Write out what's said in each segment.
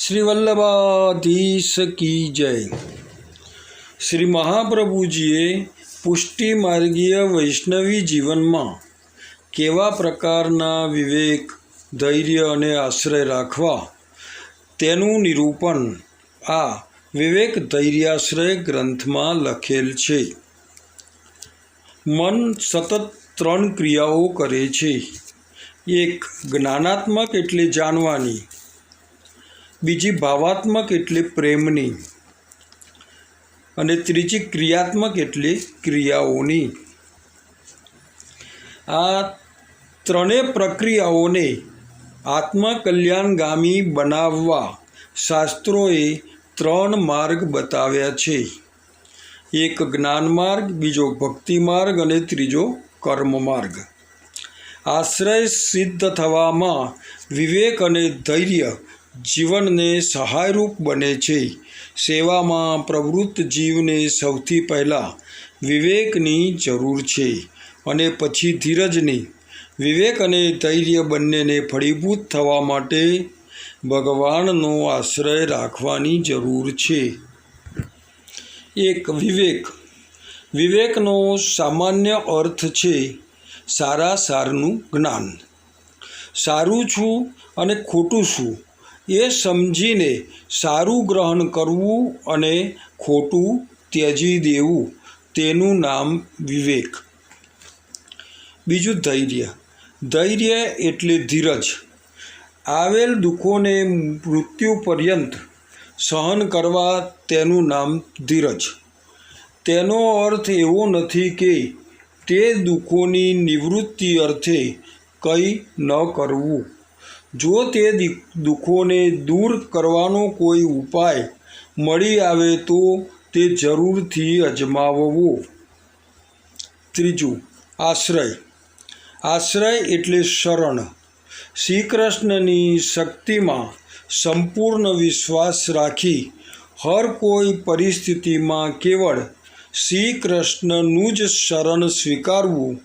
શ્રી વલ્લભાધીશ કી જય. શ્રી મહાપ્રભુજીએ પુષ્ટિ માર્ગીય વૈષ્ણવી જીવનમાં કેવા પ્રકારના વિવેક, ધૈર્ય અને આશ્રય રાખવા તેનું નિરૂપણ આ વિવેક ધૈર્યાશ્રય ગ્રંથમાં લખેલ છે. મન સતત ત્રણ ક્રિયાઓ કરે છે. એક જ્ઞાનાત્મક એટલે જાણવાની બીજી ભાવાત્મક એટલે પ્રેમની અને ત્રીજી ક્રિયાત્મક એટલે ક્રિયાઓની. આ ત્રણેય પ્રક્રિયાઓને આત્મકલ્યાણગામી બનાવવા શાસ્ત્રોએ ત્રણ માર્ગ બતાવ્યા છે. એક જ્ઞાન માર્ગ, બીજો ભક્તિ માર્ગ અને ત્રીજો કર્મ માર્ગ. આશ્રય સિદ્ધ થવામાં વિવેક અને ધૈર્ય જીવનને સહાયરૂપ બને છે. સેવામાં પ્રવૃત્ત જીવને સૌથી પહેલાં વિવેકની જરૂર છે અને પછી ધીરજની. વિવેક અને ધૈર્ય બંનેને ફળીભૂત થવા માટે ભગવાનનો આશ્રય રાખવાની જરૂર છે. એક, વિવેક. વિવેકનો સામાન્ય અર્થ છે સારા સારનું જ્ઞાન. સારું છું અને ખોટું શું એ સમજીને સારું ગ્રહણ કરવું અને ખોટું ત્યજી દેવું, તેનું નામ વિવેક. બીજું ધૈર્ય. ધૈર્ય એટલે ધીરજ. આવેલ દુઃખોને મૃત્યુ પર્યંત સહન કરવા તેનું નામ ધીરજ. તેનો અર્થ એવો નથી કે તે દુઃખોની નિવૃત્તિ અર્થે કંઈ ન કરવું. જો તે દુઃખોને દૂર કરવાનો કોઈ ઉપાય મળી આવે તો તે જરૂરથી અજમાવવો. ત્રીજું, આશ્રય. આશ્રય એટલે શરણ. શ્રી કૃષ્ણની શક્તિમાં સંપૂર્ણ વિશ્વાસ રાખી હર કોઈ પરિસ્થિતિમાં કેવળ શ્રી કૃષ્ણનું જ શરણ સ્વીકારવું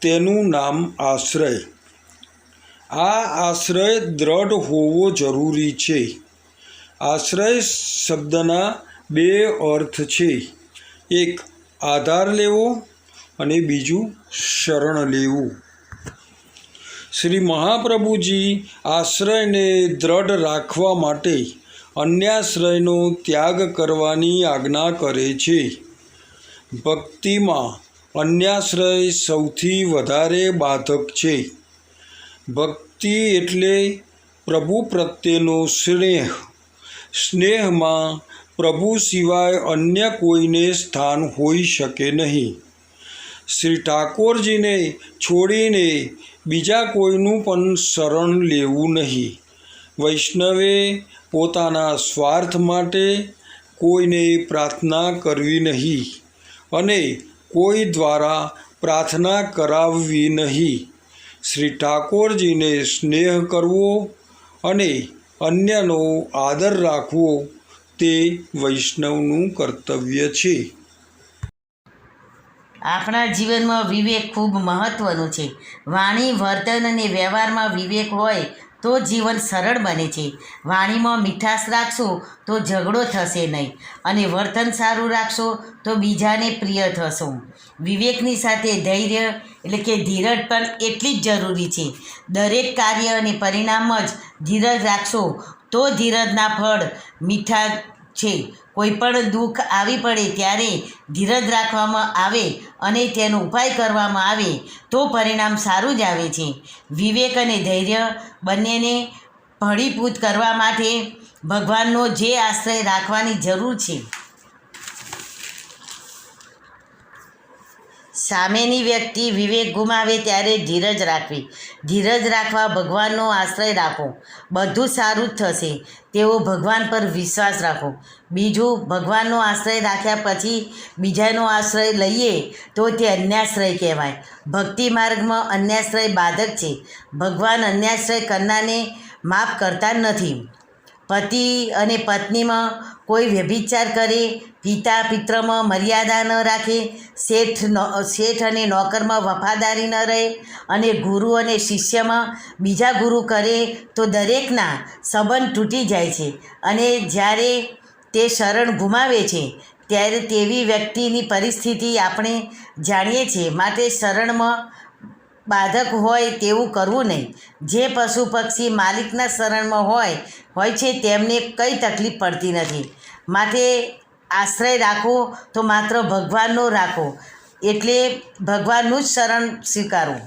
તેનું નામ આશ્રય. આ આશ્રય દ્રઢ હોવો જરૂરી છે. આશ્રય શબ્દના બે અર્થ છે. એક, આધાર લેવો અને બીજું, શરણ લેવું. શ્રી મહાપ્રભુજી આશ્રયને દ્રઢ રાખવા માટે અન્યાશ્રયનો ત્યાગ કરવાની આજ્ઞા કરે છે. ભક્તિમાં અન્યાશ્રય સૌથી વધારે બાધક છે. ભક્તિ એટલે પ્રભુ પ્રત્યેનો સ્નેહ. સ્નેહમાં પ્રભુ સિવાય અન્ય કોઈને સ્થાન હોઈ શકે નહીં. શ્રી ઠાકોરજીને છોડીને બીજા કોઈનું પણ શરણ લેવું નહીં. વૈષ્ણવે પોતાના સ્વાર્થ માટે કોઈને પ્રાર્થના કરવી નહીં અને કોઈ દ્વારા પ્રાર્થના કરાવવી નહીં. શ્રી ઠાકોરજીને સ્નેહ કરવો અને અન્યનો આદર રાખવો તે વૈષ્ણવનું કર્તવ્ય છે. આપણા જીવનમાં વિવેક ખૂબ મહત્ત્વનું છે. વાણી, વર્તન અને વ્યવહારમાં વિવેક હોય તો જીવન સરળ બને છે. વાણીમાં મીઠાશ રાખશો તો ઝઘડો થશે નહીં અને વર્તન સારું રાખશો તો બીજાને પ્રિય થશો. વિવેકની સાથે ધૈર્ય એટલે કે ધીરજ પણ એટલી જ જરૂરી છે. દરેક કાર્ય અને પરિણામ જ ધીરજ રાખશો તો ધીરજના ફળ મીઠા છે. કોઈ પણ દુઃખ આવી પડે ત્યારે ધીરજ રાખવામાં આવે અને તેનો ઉપાય કરવામાં આવે તો પરિણામ સારું જ આવે છે. વિવેક અને ધૈર્ય બંનેને ભળીભૂત કરવા માટે ભગવાનનો જે આશ્રય રાખવાની જરૂર છે. સામેની વ્યક્તિ વિવેક ગુમાવે ત્યારે ધીરજ રાખવી. ધીરજ રાખવા ભગવાનનો આશ્રય રાખો. બધું સારું જ થશે. તેવો ભગવાન પર વિશ્વાસ રાખો. બીજું, ભગવાનનો આશ્રય રાખ્યા પછી બીજાનો આશ્રય લઈએ તો તે અન્યાશ્રય કહેવાય. ભક્તિ માર્ગમાં અન્યાશ્રય બાધક છે. ભગવાન અન્યાશ્રય કરનારને માફ કરતા નથી. પતિ અને પત્નીમાં કોઈ વ્યભિચાર કરે પિતા પિત્રમાં મર્યાદા ન રાખે, શેઠ શેઠ અને નોકરમાં વફાદારી ન રહે અને ગુરુ અને શિષ્યમાં બીજા ગુરુ કરે તો દરેકના સંબંધ તૂટી જાય છે અને જ્યારે તે શરણ ગુમાવે છે, ત્યારે તેવી વ્યક્તિની પરિસ્થિતિ આપણે જાણીએ છીએ. માટે શરણમાં બાધક હોય તેવું કરવું નહીં. જે પશુ પક્ષી માલિકના શરણમાં હોય હોય છે તેમને કંઈ તકલીફ પડતી નથી. માટે આશ્રય રાખો તો માત્ર ભગવાનનો રાખો. એટલે ભગવાનનું જ શરણ સ્વીકારવું